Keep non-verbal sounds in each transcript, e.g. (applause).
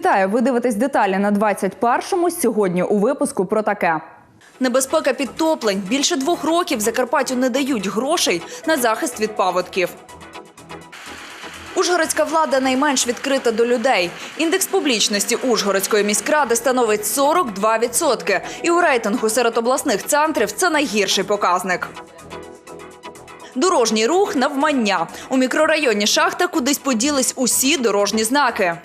Вітаю! Ви дивитесь деталі на 21-му. Сьогодні у випуску про таке. Небезпека підтоплень. Більше двох років Закарпаттю не дають грошей на захист від паводків. Ужгородська влада найменш відкрита до людей. Індекс публічності Ужгородської міськради становить 42%. І у рейтингу серед обласних центрів це найгірший показник. Дорожній рух навмання. У мікрорайоні шахта кудись поділись усі дорожні знаки.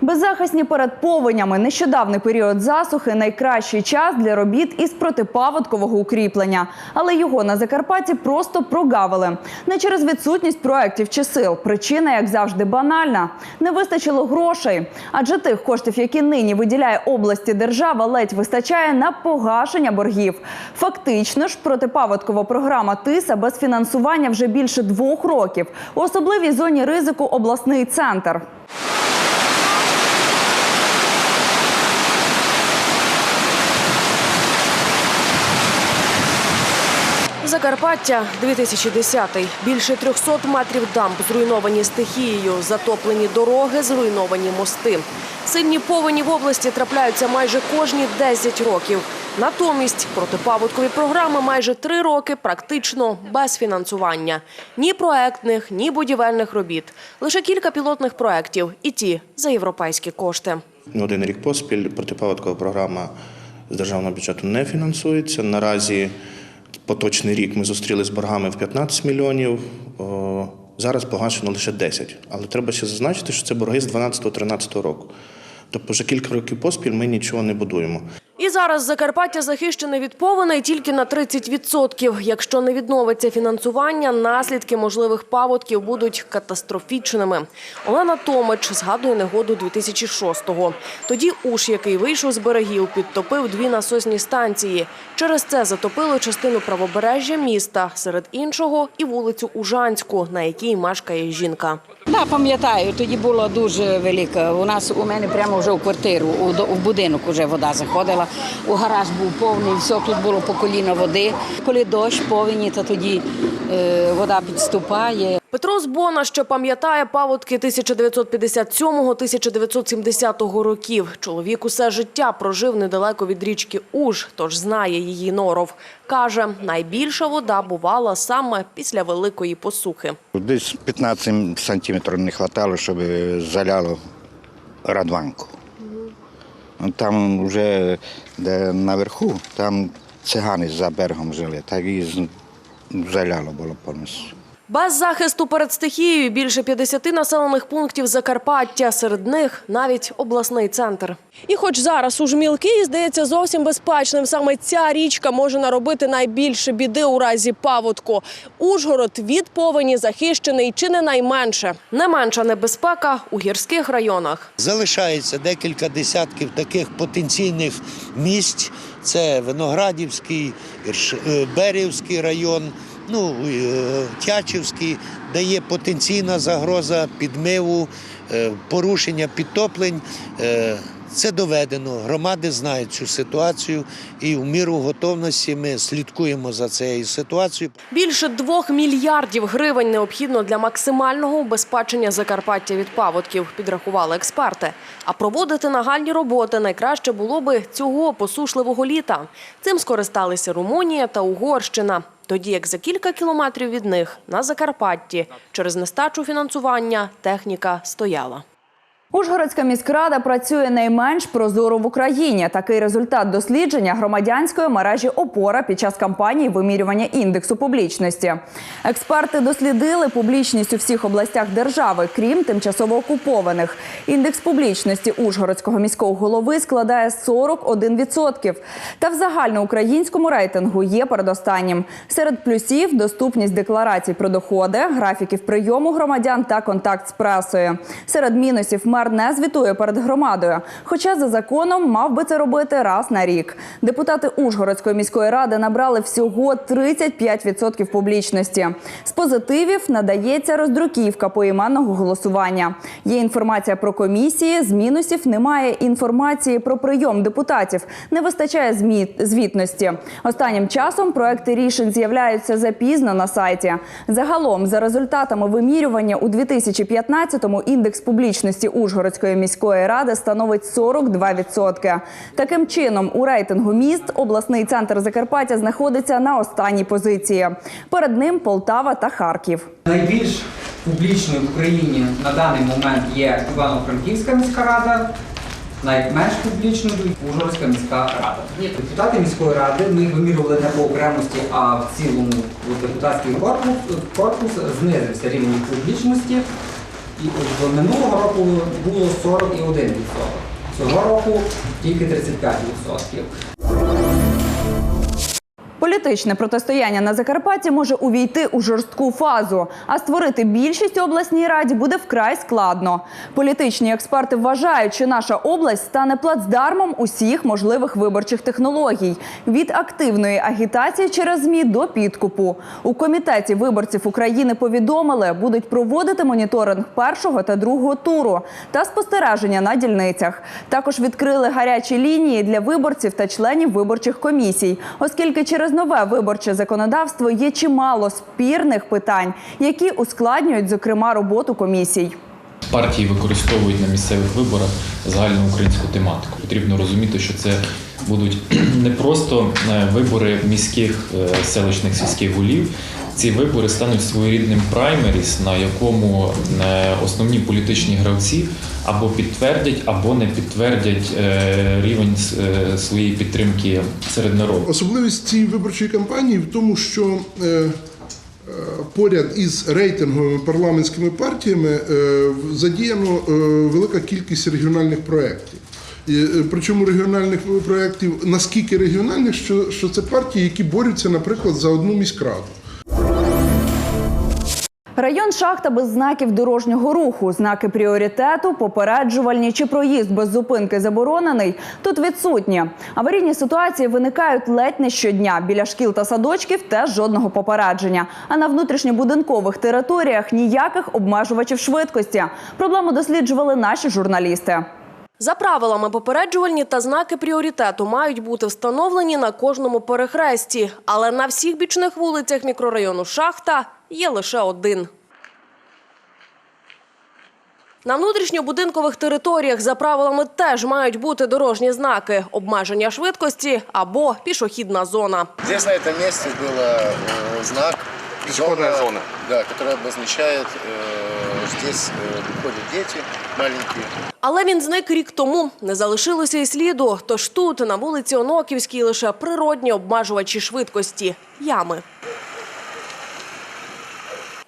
Беззахисні перед повенями. Нещодавний період засухи найкращий час для робіт із протипаводкового укріплення. Але його на Закарпатті просто прогавили. Не через відсутність проєктів чи сил. Причина, як завжди, банальна. Не вистачило грошей. Адже тих коштів, які нині виділяє області держава, ледь вистачає на погашення боргів. Фактично ж, протипаводкова програма ТИСА без фінансування вже більше двох років. У особливій зоні ризику обласний центр. Закарпаття 2010 Більше 300 метрів дамб зруйновані стихією, затоплені дороги, зруйновані мости. Сильні повені в області трапляються майже кожні 10 років. Натомість протипаводкові програми майже три роки практично без фінансування. Ні проектних, ні будівельних робіт. Лише кілька пілотних проєктів, і ті за європейські кошти. Один рік поспіль протипаводкова програма з державного бюджету не фінансується. Наразі поточний рік ми зустріли з боргами в 15 мільйонів. Зараз погашено лише 10. Але треба ще зазначити, що це борги з 12-13 року. Тобто вже кілька років поспіль ми нічого не будуємо. І зараз Закарпаття захищене від повеней тільки на 30%. Якщо не відновиться фінансування, наслідки можливих паводків будуть катастрофічними. Олена Томич згадує негоду 2006-го. Тоді уж, який вийшов з берегів, підтопив дві насосні станції. Через це затопило частину правобережжя міста, серед іншого і вулицю Ужанську, на якій мешкає жінка. Да, пам'ятаю, тоді була дуже велика. У нас у мене прямо вже у квартиру, у, в будинок вже вода заходила. У гараж був повний, все тут було по коліна води. Коли дощ повені, то тоді вода підступає. Петро Збона, що пам'ятає паводки 1957-1970 років. Чоловік усе життя прожив недалеко від річки Уж, тож знає її норов. Каже, найбільша вода бувала саме після великої посухи. Десь 15 сантиметрів не вистачало, щоб заляло радванку. Там вже де наверху, там цигани за берегом жили, так і з- заляло було повністю. Без захисту перед стихією більше 50 населених пунктів Закарпаття, серед них навіть обласний центр. І хоч зараз уж мілкий здається зовсім безпечним, саме ця річка може наробити найбільше біди у разі паводку. Ужгород від повені захищений чи не найменше. Не менша небезпека у гірських районах. Залишається декілька десятків таких потенційних місць. Це Виноградівський, е, Берівський район, ну, е, Тячівський, де є потенційна загроза підмиву, е, порушення підтоплень. Це доведено. Громади знають цю ситуацію, і в міру готовності ми слідкуємо за цією ситуацією. Більше двох мільярдів гривень необхідно для максимального убезпечення Закарпаття від паводків, підрахували експерти. А проводити нагальні роботи найкраще було би цього посушливого літа. Цим скористалися Румунія та Угорщина. Тоді як за кілька кілометрів від них на Закарпатті через нестачу фінансування техніка стояла. Ужгородська міськрада працює найменш прозоро в Україні. Такий результат дослідження громадянської мережі опора під час кампанії вимірювання індексу публічності. Експерти дослідили публічність у всіх областях держави, крім тимчасово окупованих. Індекс публічності Ужгородського міського голови складає 41%. Та в загальноукраїнському рейтингу є передостаннім. Серед плюсів доступність декларацій про доходи, графіків прийому громадян та контакт з пресою. Серед мінусів мер не звітує перед громадою. Хоча за законом мав би це робити раз на рік. Депутати Ужгородської міської ради набрали всього 35% публічності. З позитивів надається роздруківка поіменного голосування. Є інформація про комісії. З мінусів немає інформації про прийом депутатів. Не вистачає звітності. Останнім часом проекти рішень з'являються запізно на сайті. Загалом, за результатами вимірювання у 2015-му індекс публічності Ужгородської Ужгородської міської ради становить 42%. Таким чином, у рейтингу міст обласний центр Закарпаття знаходиться на останній позиції. Перед ним Полтава та Харків. Найбільш публічною в Україні на даний момент є Івано-Франківська міська рада, найменш публічною Ужгородська міська рада. Депутати міської ради ми вимірювали не по окремості, а в цілому депутатський корпус, корпус знизився рівень публічності. І от минулого року було 41%. Цього року тільки 35%. Політичне протистояння на Закарпатті може увійти у жорстку фазу, а створити більшість обласній раді буде вкрай складно. Політичні експерти вважають, що наша область стане плацдармом усіх можливих виборчих технологій від активної агітації через змі до підкупу. У комітеті виборців України повідомили, будуть проводити моніторинг першого та другого туру та спостереження на дільницях. Також відкрили гарячі лінії для виборців та членів виборчих комісій, оскільки через нове виборче законодавство є чимало спірних питань, які ускладнюють зокрема роботу комісій. партії використовують на місцевих виборах загальноукраїнську тематику. Потрібно розуміти, що це будуть (clears throat) не просто е, вибори міських е, селищних сільських голів. Ці вибори стануть своєрідним праймеріс, на якому е, основні політичні гравці або підтвердять, або не підтвердять рівень своєї підтримки серед народу. Особливість цієї виборчої кампанії в тому, що поряд із рейтинговими парламентськими партіями задіяно велика кількість регіональних проєктів. Е, Причому регіональних проєктів наскільки регіональних, що, що це партії, які борються, наприклад, за одну міськраду. Район шахта без знаків дорожнього руху, знаки пріоритету, попереджувальні чи проїзд без зупинки заборонений. Тут відсутні. Аварійні ситуації виникають ледь не щодня. Біля шкіл та садочків теж жодного попередження. А на внутрішньобудинкових територіях ніяких обмежувачів швидкості. Проблему досліджували наші журналісти. За правилами попереджувальні та знаки пріоритету мають бути встановлені на кожному перехресті, але на всіх бічних вулицях мікрорайону Шахта є лише один. На внутрішньобудинкових територіях за правилами теж мають бути дорожні знаки, обмеження швидкості або пішохідна зона. Здесь на этом месте был э, знак Пешеходная зона. да, который обозначает, э, здесь э, ходят дети маленькие. Але він зник рік тому. Не залишилося і сліду. Тож тут, на вулиці Оноківській, лише природні обмежувачі швидкості – ями.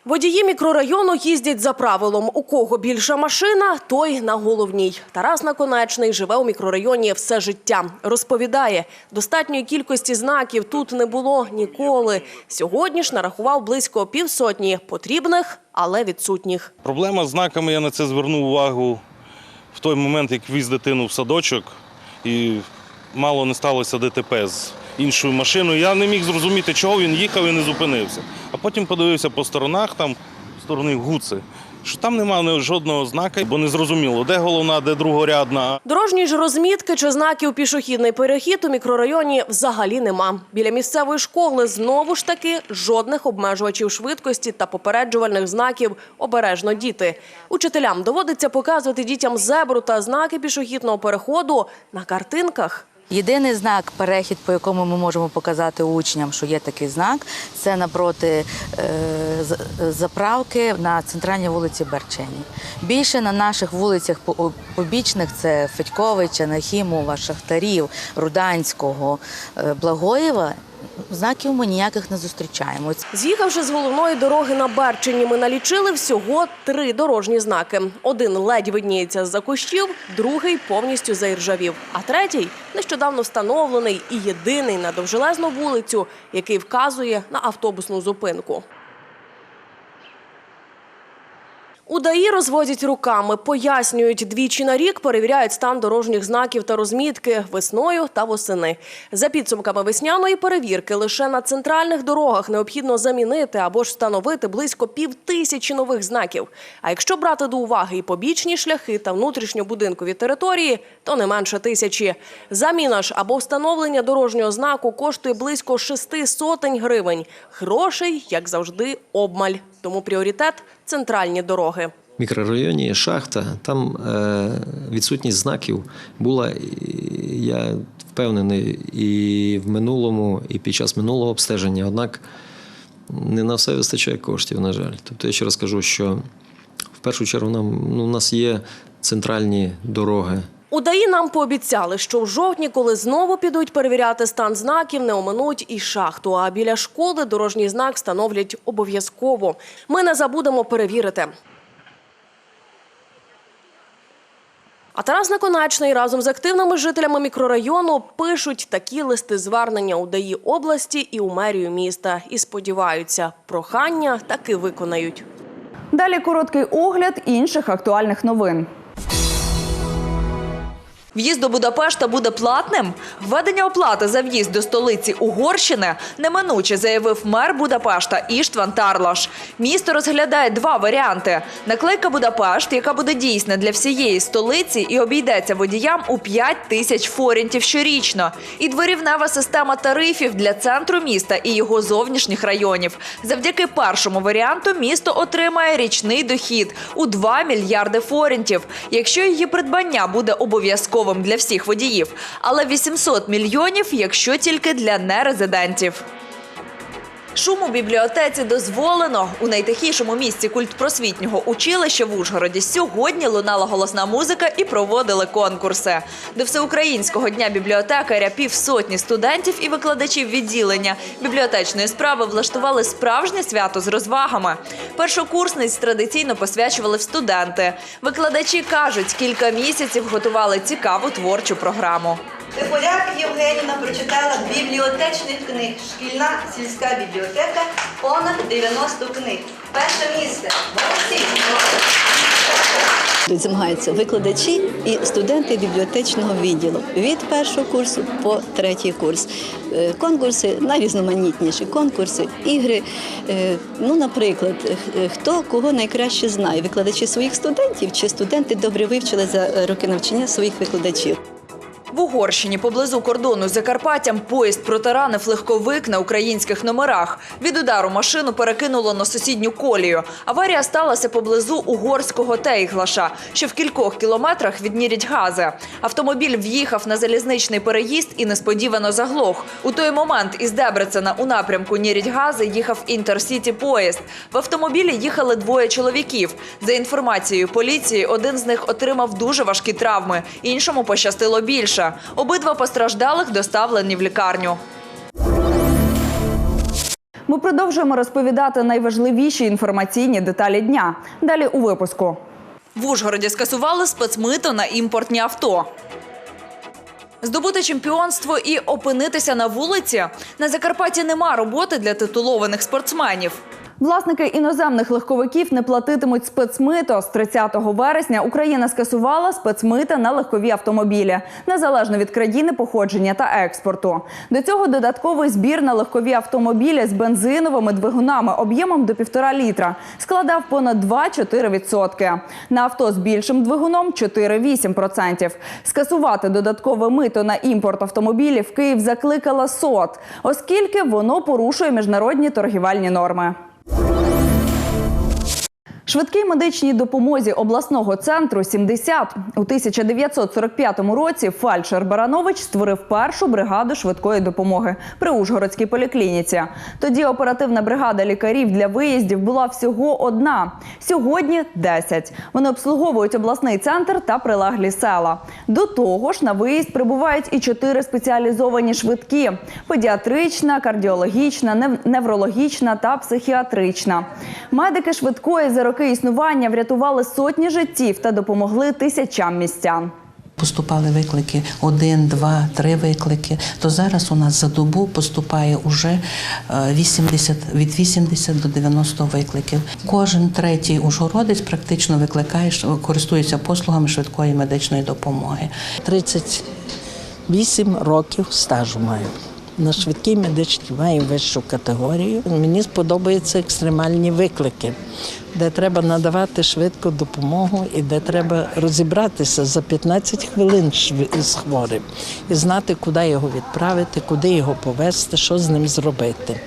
Водії мікрорайону їздять за правилом. У кого більша машина, той на головній. Тарас Наконечний живе у мікрорайоні все життя. Розповідає, достатньої кількості знаків тут не було ніколи. Сьогодні ж нарахував близько півсотні потрібних, але відсутніх. Проблема з знаками, я на це звернув увагу в той момент, як віз дитину в садочок, і мало не сталося ДТП з іншою машиною. Я не міг зрозуміти, чого він їхав і не зупинився. А потім подивився по сторонах, там сторони гуци, що там немає жодного знака, бо не зрозуміло, де головна, де другорядна. Дорожньої ж розмітки чи знаків пішохідний перехід у мікрорайоні взагалі нема. Біля місцевої школи знову ж таки жодних обмежувачів швидкості та попереджувальних знаків «Обережно діти». Учителям доводиться показувати дітям зебру та знаки пішохідного переходу на картинках. Єдиний знак перехід, по якому ми можемо показати учням, що є такий знак, це напроти е, заправки на центральній вулиці Берчені. Більше на наших вулицях побічних це Федьковича, Нахімова, Шахтарів, Руданського, е, Благоєва. Знаків ми ніяких не зустрічаємо. З'їхавши з головної дороги на Берчині, ми налічили всього три дорожні знаки. Один ледь видніється з-за кущів, другий повністю заіржавів, а третій нещодавно встановлений і єдиний на довжелезну вулицю, який вказує на автобусну зупинку. У ДАІ розводять руками, пояснюють, двічі на рік перевіряють стан дорожніх знаків та розмітки весною та восени. За підсумками весняної перевірки лише на центральних дорогах необхідно замінити або ж встановити близько пів тисячі нових знаків. А якщо брати до уваги і побічні шляхи та внутрішньобудинкові території, то не менше тисячі. Заміна ж або встановлення дорожнього знаку коштує близько шести сотень гривень. Грошей, як завжди, обмаль. Тому пріоритет центральні дороги. В мікрорайоні є шахта, там е, відсутність знаків була, я впевнений, і в минулому, і під час минулого обстеження. Однак не на все вистачає коштів, на жаль. Тобто я ще раз кажу, що в першу чергу нам, ну, у нас є центральні дороги. У ДАІ нам пообіцяли, що в жовтні, коли знову підуть перевіряти стан знаків, не оминуть і шахту. А біля школи дорожній знак встановлять обов'язково. Ми не забудемо перевірити. А Тарас Наконечний разом з активними жителями мікрорайону пишуть такі листи звернення у ДАІ області і у мерію міста. І сподіваються, прохання таки виконають. Далі короткий огляд інших актуальних новин. В'їзд до Будапешта буде платним. Введення оплати за в'їзд до столиці Угорщини неминуче заявив мер Будапешта Іштван Тарлаш. Місто розглядає два варіанти: наклейка Будапешт, яка буде дійсна для всієї столиці і обійдеться водіям у 5 тисяч форінтів щорічно, і дворівнева система тарифів для центру міста і його зовнішніх районів. Завдяки першому варіанту місто отримає річний дохід у 2 мільярди форінтів, якщо її придбання буде обов'язковим для всіх водіїв, але 800 мільйонів, якщо тільки для нерезидентів. Шум у бібліотеці дозволено. У найтихішому місці культпросвітнього училища в Ужгороді сьогодні лунала голосна музика і проводили конкурси. До всеукраїнського дня бібліотекаря півсотні студентів і викладачів відділення бібліотечної справи влаштували справжнє свято з розвагами. Першокурсниць традиційно посвячували в студенти. Викладачі кажуть, кілька місяців готували цікаву творчу програму. Поляк Євгеніна прочитала бібліотечних книг. Шкільна сільська бібліотека понад 90 книг. Перше місце. Тут змагаються викладачі і студенти бібліотечного відділу від першого курсу по третій курс. Е, Конкурси найрізноманітніші конкурси, ігри. Е, Ну, наприклад, е, хто кого найкраще знає, викладачі своїх студентів чи студенти добре вивчили за роки навчання своїх викладачів. В Угорщині поблизу кордону з Закарпаттям поїзд протаранив легковик на українських номерах. Від удару машину перекинуло на сусідню колію. Аварія сталася поблизу угорського Тейглаша, що в кількох кілометрах від Нірідгази. Автомобіль в'їхав на залізничний переїзд і несподівано заглох. У той момент із Дебрецена у напрямку Нірідгази їхав інтерсіті поїзд. В автомобілі їхали двоє чоловіків. За інформацією поліції, один з них отримав дуже важкі травми, іншому пощастило більше. Обидва постраждалих доставлені в лікарню. Ми продовжуємо розповідати найважливіші інформаційні деталі дня. Далі у випуску. В Ужгороді скасували спецмито на імпортні авто. Здобути чемпіонство і опинитися на вулиці. На Закарпатті нема роботи для титулованих спортсменів. Власники іноземних легковиків не платитимуть спецмито. З 30 вересня Україна скасувала спецмита на легкові автомобілі, незалежно від країни походження та експорту. До цього додатковий збір на легкові автомобілі з бензиновими двигунами об'ємом до 1,5 літра складав понад 2-4%. На авто з більшим двигуном 4-8%. Скасувати додаткове мито на імпорт автомобілів Київ закликала СОТ, оскільки воно порушує міжнародні торгівельні норми. Швидкій медичній допомозі обласного центру 70 у 1945 році фельдшер Баранович створив першу бригаду швидкої допомоги при Ужгородській поліклініці. Тоді оперативна бригада лікарів для виїздів була всього одна. Сьогодні 10. Вони обслуговують обласний центр та прилеглі села. До того ж, на виїзд прибувають і чотири спеціалізовані швидкі: педіатрична, кардіологічна, неврологічна та психіатрична. Медики швидкої за роки існування врятували сотні життів та допомогли тисячам містян. Поступали виклики один, два, три виклики. То зараз у нас за добу поступає уже е, 80, від 80 до 90 викликів. Кожен третій ужгородець практично викликає, користується послугами швидкої медичної допомоги. 38 років стажу маю. На швидкій медичній маю вищу категорію. Мені сподобаються екстремальні виклики, де треба надавати швидку допомогу і де треба розібратися за 15 хвилин з хворим і знати, куди його відправити, куди його повезти, що з ним зробити.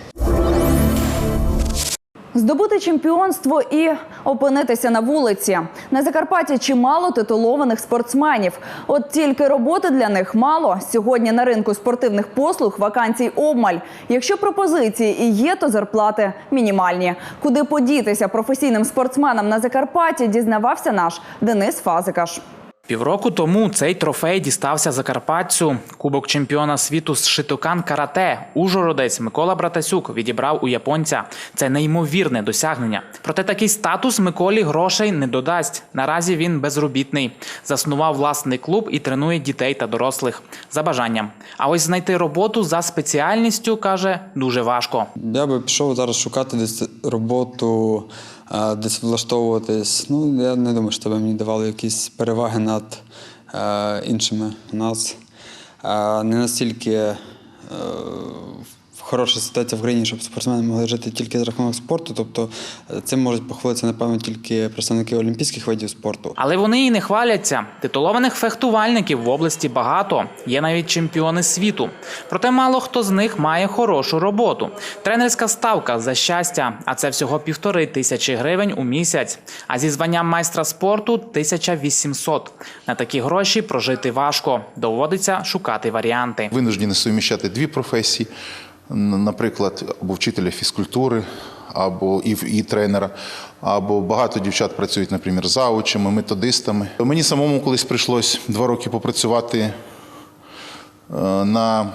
Здобути чемпіонство і опинитися на вулиці. На Закарпатті чимало титулованих спортсменів. От тільки роботи для них мало. Сьогодні на ринку спортивних послуг вакансій обмаль. Якщо пропозиції і є, то зарплати мінімальні. Куди подітися професійним спортсменам на Закарпатті, дізнавався наш Денис Фазикаш. Півроку тому цей трофей дістався Закарпатцю. Кубок чемпіона світу з шитокан карате. Ужгородець Микола Братасюк відібрав у японця. Це неймовірне досягнення. Проте такий статус Миколі грошей не додасть. Наразі він безробітний. Заснував власний клуб і тренує дітей та дорослих за бажанням. А ось знайти роботу за спеціальністю каже дуже важко. Я би пішов зараз шукати десь роботу, десь влаштовуватись. Ну, я не думаю, що би мені давали якісь переваги над е, іншими у нас. Е, не настільки е, хороша ситуація в країні, щоб спортсмени могли жити тільки за рахунок спорту. Тобто е, цим можуть похвалитися, напевно, тільки представники олімпійських видів спорту. Але вони і не хваляться. Титулованих фехтувальників в області багато. Є навіть чемпіони світу. Проте мало хто з них має хорошу роботу. Тренерська ставка за щастя, а це всього півтори тисячі гривень у місяць. А зі званням майстра спорту 1800. На такі гроші прожити важко. Доводиться шукати варіанти. Винуждені суміщати дві професії, наприклад, або вчителя фізкультури, або і, і тренера, або багато дівчат працюють, наприклад, заучами, методистами. Мені самому колись прийшлось два роки попрацювати е, на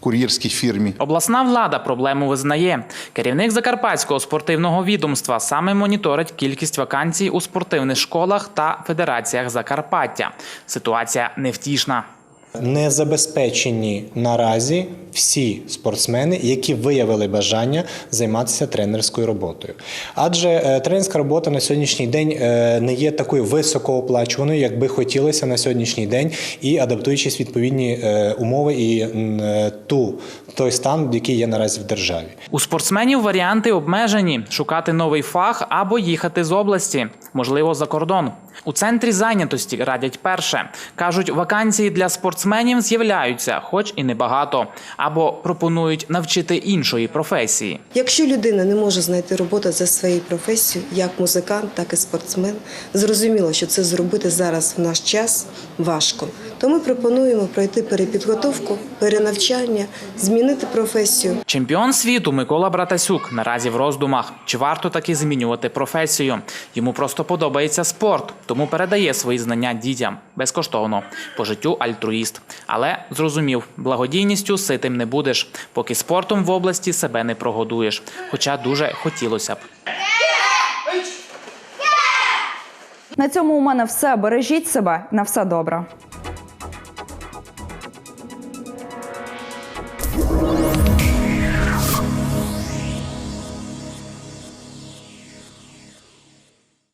кур'єрській фірмі. Обласна влада проблему визнає. Керівник Закарпатського спортивного відомства саме моніторить кількість вакансій у спортивних школах та федераціях Закарпаття. Ситуація невтішна. Не забезпечені наразі всі спортсмени, які виявили бажання займатися тренерською роботою. Адже е, тренерська робота на сьогоднішній день е, не є такою високооплачуваною, як би хотілося на сьогоднішній день, і адаптуючись відповідні е, умови і ту той стан, який є наразі в державі. У спортсменів варіанти обмежені: шукати новий фах або їхати з області, можливо, за кордон. У центрі зайнятості радять перше. кажуть, вакансії для спортсменів з'являються, хоч і небагато, або пропонують навчити іншої професії. Якщо людина не може знайти роботу за своєю професією, як музикант, так і спортсмен, зрозуміло, що це зробити зараз в наш час важко. То ми пропонуємо пройти перепідготовку, перенавчання, змінити професію. Чемпіон світу Микола Братасюк наразі в роздумах. Чи варто таки змінювати професію? Йому просто подобається спорт, тому передає свої знання дітям безкоштовно по життю альтруїст. Але зрозумів, благодійністю ситим не будеш, поки спортом в області себе не прогодуєш. Хоча дуже хотілося б. На цьому у мене все. Бережіть себе. На все добре.